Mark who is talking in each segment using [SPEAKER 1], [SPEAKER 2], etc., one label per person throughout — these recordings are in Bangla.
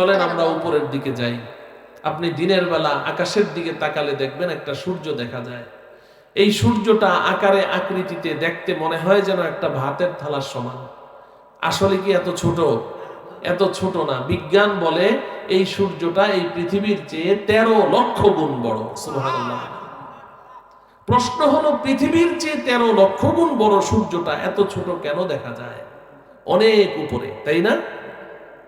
[SPEAKER 1] চলেন আমরা উপরের দিকে যাই। আপনি দিনের বেলা আকাশের দিকে তাকালে দেখবেন একটা সূর্য দেখা যায়। এই সূর্যটা আকারে আকৃতিতে দেখতে মনে হয় যেন একটা ভাতের থালার সমান। আসলে কি এত ছোট? এত ছোট না। বিজ্ঞান বলে এই সূর্যটা এই পৃথিবীর চেয়ে তেরো লক্ষ গুণ বড়। প্রশ্ন হলো, পৃথিবীর চেয়ে তেরো লক্ষ গুণ বড় সূর্যটা এত ছোট কেন দেখা যায়? অনেক উপরে, তাই না?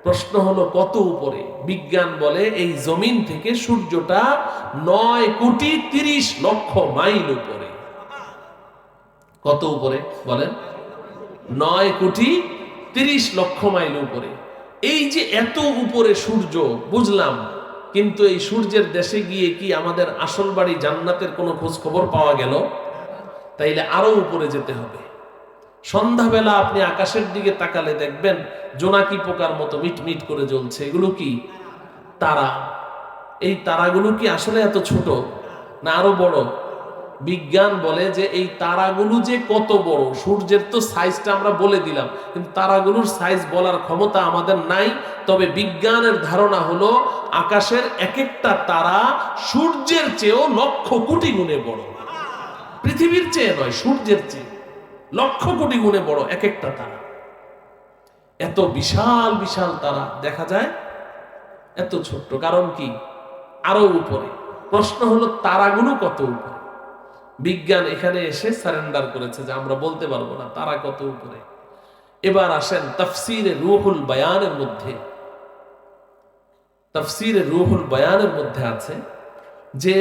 [SPEAKER 1] প্রশ্ন হলো, কত উপরে? বিজ্ঞান বলে এই জমিন থেকে সূর্যটা নয় কোটি তিরিশ লক্ষ মাইল উপরে। কত উপরে বলেন? নয় কোটি তিরিশ লক্ষ মাইল উপরে। এই যে এত উপরে সূর্য, বুঝলাম, কিন্তু এই সূর্যের দেশে গিয়ে কি আমাদের আসল বাড়ি জান্নাতের কোনো খোঁজ খবর পাওয়া গেল? তাইলে আরও উপরে যেতে হবে। সন্ধ্যাবেলা আপনি আকাশের দিকে তাকালে দেখবেন জোনাকি পোকার মতো মিটমিট করে জ্বলছে। এগুলো কি? তারা। এই তারাগুলো কি আসলে এত ছোট না আরও বড়? বিজ্ঞান বলে যে এই তারাগুলো যে কত বড়, সূর্যের তো সাইজটা আমরা বলে দিলাম, কিন্তু তারাগুলোর সাইজ বলার ক্ষমতা আমাদের নাই। তবে বিজ্ঞানের ধারণা হলো আকাশের এক একটা তারা সূর্যের চেয়েও লক্ষ কোটি গুণে বড়। পৃথিবীর চেয়ে নয়, সূর্যের চেয়ে। লক্ষ কোটি গুণে বড় এক একটা তারা। এত বিশাল বিশাল তারা দেখা যায়, এত ছোট্ট। কারণ কি? আরও উপরে। প্রশ্ন হলো, তারাগুলো কত উপরে? বিজ্ঞান এখানে এসে সারেন্ডার করেছে যে আমরা বলতে পারব না, তারা কত উপরে? এবার আসেন তফসিরে রুহুল বায়ানের মধ্যে। তফসিরে রুহুল বায়ানের মধ্যে আছে যে,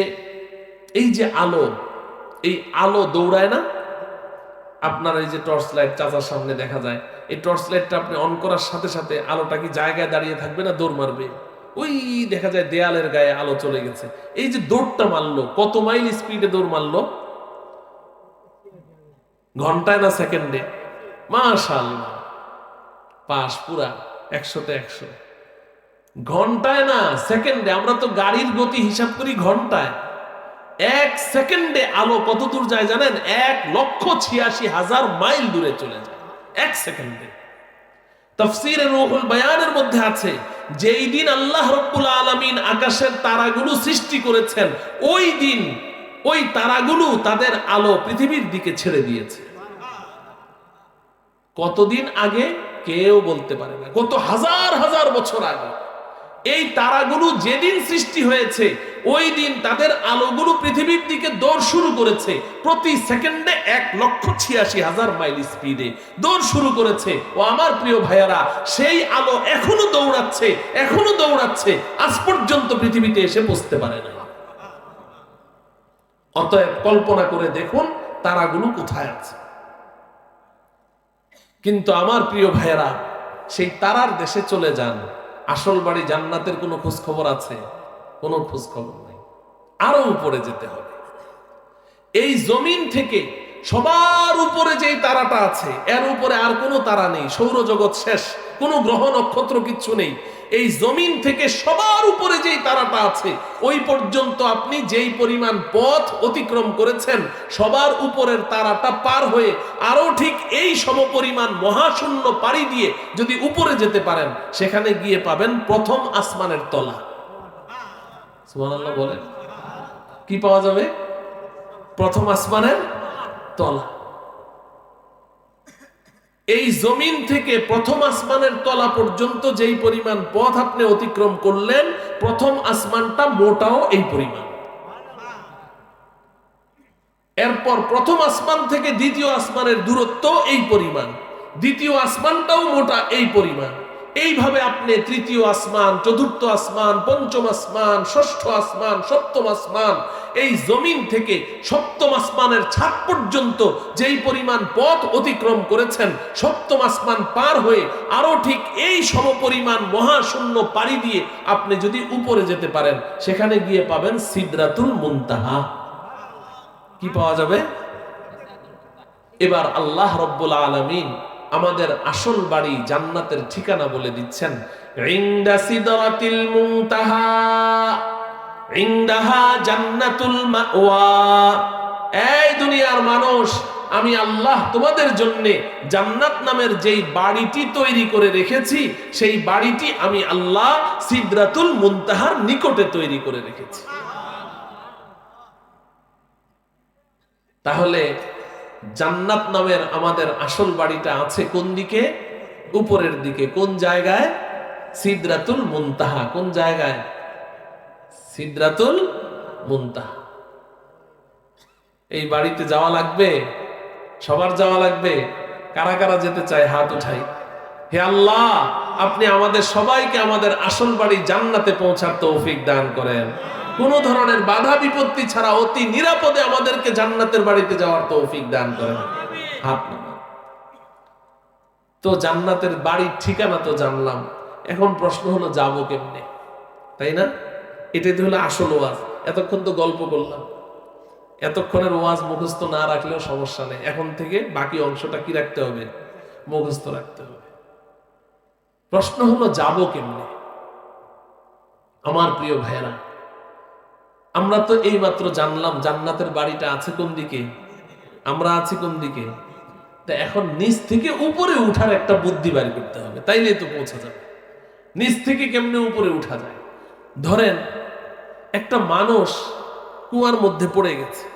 [SPEAKER 1] এই যে আলো, এই আলো দৌড়ায় না? আপনার এই যে টর্চ লাইট চাচার সামনে দেখা যায়, এই টর্চ লাইটটা আপনি অন করার সাথে সাথে আলোটা কি জায়গায় দাঁড়িয়ে থাকবে না দৌড় মারবে? ওই দেখা যায় দেয়ালের গায়ে আলো চলে গেছে। এই যে দৌড়টা মারলো, কত মাইল স্পিডে দৌড় মারলো? ঘন্টায় না সেকেন্ডে মাশাল্লাহ পাস পুরা একশোতে একশো। ঘন্টায় না সেকেন্ডে আমরা তো গাড়ির গতি হিসাব করি ঘন্টায়। এক সেকেন্ডে আলো কত দূর যায় জানেন? এক লক্ষ ছিয়াশি হাজার মাইল দূরে চলে যায়। এক সেকেন্ডে। তফসিরে রুহুল মধ্যে আছে, যেই দিন আল্লাহ রব্বুল আলামিন আকাশের তারাগুলো সৃষ্টি করেছেন, ওই দিন ওই তারাগুলো তাদের আলো পৃথিবীর দিকে ছেড়ে দিয়েছে। কতদিন আগে? কেউ বলতে পারে না। কত হাজার হাজার বছর আগে। এই তারাগুলো যেদিন সৃষ্টি হয়েছে, ওই দিন তাদের আলোগুলো পৃথিবীর দিকে দৌড় শুরু করেছে। প্রতি সেকেন্ডে এক লক্ষ ছিয়াশি হাজার মাইল স্পিডে দৌড় শুরু করেছে। ও আমার প্রিয় ভাইয়ারা, সেই আলো এখনও দৌড়াচ্ছে এখনও দৌড়াচ্ছে। আজ পর্যন্ত পৃথিবীতে এসে বসতে পারে না অতএব কল্পনা করে দেখুন তারাগুলো কোথায় আছে। কিন্তু আমার প্রিয় ভাইয়েরা, সেই তারার দেশে চলে যান। আসল বাড়ি জান্নাতের কোনো খোঁজ খবর আছে? কোনো খোঁজ খবর নেই। আরও উপরে যেতে হবে। এই জমিন থেকে সবার উপরে যেই তারাটা আছে, এর উপরে আর কোনো তারা নেই। সৌরজগৎ শেষ। কোনো গ্রহ নক্ষত্র কিচ্ছু নেই। এই জমিন থেকে সবার উপরে যেই তারাটা আছে, ওই পর্যন্ত আপনি যেই পরিমাণ পথ অতিক্রম করেছেন, সবার উপরের তারাটা পার হয়ে আরও ঠিক এই সমপরিমাণ মহাশূন্য পাড়ি দিয়ে যদি উপরে যেতে পারেন, সেখানে গিয়ে পাবেন প্রথম আসমানের তলা। বলেন। কি পাওয়া যাবে? প্রথম আসমানের তলা। এই জমিন থেকে প্রথম আসমানের তলা পর্যন্ত যেই পরিমাণ পথ আপনি অতিক্রম করলেন, প্রথম আসমানটা মোটাও এই পরিমাণ। এরপর প্রথম আসমান থেকে দ্বিতীয় আসমানের দূরত্ব এই পরিমাণ। দ্বিতীয় আসমানটাও মোটা এই পরিমাণ। এইভাবে আপনি তৃতীয় আসমান, চতুর্থ আসমান, পঞ্চম আসমান, ষষ্ঠ আসমান, সপ্তম আসমান, এই জমিন থেকে সপ্তম আসমানের ছাদ পর্যন্ত যেই পরিমাণ পথ অতিক্রম করেছেন, সপ্তম আসমান পার হয়ে আরও ঠিক এই সমপরিমাণ মহাশূন্য পাড়ি দিয়ে আপনি যদি উপরে যেতে পারেন, সেখানে গিয়ে পাবেন সিদরাতুল মুনতাহা। কি পাওয়া যাবে? এবার আল্লাহ রব্বুল আলমিন আমাদের আসল বাড়ি জান্নাতের ঠিকানা বলে দিচ্ছেন। এই দুনিয়ার মানুষ, আমি আল্লাহ তোমাদের জন্য জান্নাত নামের যেই বাড়িটি তৈরি করে রেখেছি, সেই বাড়িটি আমি আল্লাহ সিদ্রাতুল মুনতাহার নিকটে তৈরি করে রেখেছি। তাহলে জান্নাত নামের আমাদের আসল বাড়িটা আছে কোন দিকে? উপরের দিকে। কোন জায়গায়? সিদ্রাতুল মুনতাহা। কোন জায়গায়? সিদ্রাতুল মুনতাহা। এই বাড়িতে যাওয়া লাগবে? সবার যাওয়া লাগবে? কারা কারা যেতে চায় হাত উঠাই। হে আল্লাহ, আপনি আমাদের সবাইকে আমাদের আসল বাড়ি জান্নাতে পৌঁছার তৌফিক দান করেন। কোন ধরনের বাধা বিপত্তি ছাড়া অতি নিরাপদে আমাদেরকে জান্নাতের বাড়িতে যাওয়ার তৌফিক দান করেন। তো জান্নাতের বাড়ির ঠিকানা তো জানলাম। এখন প্রশ্ন হলো, যাব কেমনে? তাই না? এটাই তো হলো আসল ওয়াজ। এতক্ষণ তো গল্প করলাম। এতক্ষণের ওয়াজ মুখস্থ না রাখলেও সমস্যা নেই। এখন থেকে বাকি অংশটা কি রাখতে হবে? মুখস্থ রাখতে হবে। প্রশ্ন হলো, যাব কেমনে? আমার প্রিয় ভাইয়েরা আমরা তো এই মাত্র জানলাম জান্নাতের বাড়িটা আছে কোন দিকে? আমরা আছি কোন দিকে? তা এখন নিচ থেকে উপরে উঠার একটা বুদ্ধি বাড়ি করতে হবে তাই তাইলে তো পৌঁছা যাবে। নিচ থেকে কেমনে উপরে উঠা যায়? ধরেন একটা মানুষ কুয়ার মধ্যে পড়ে গেছে।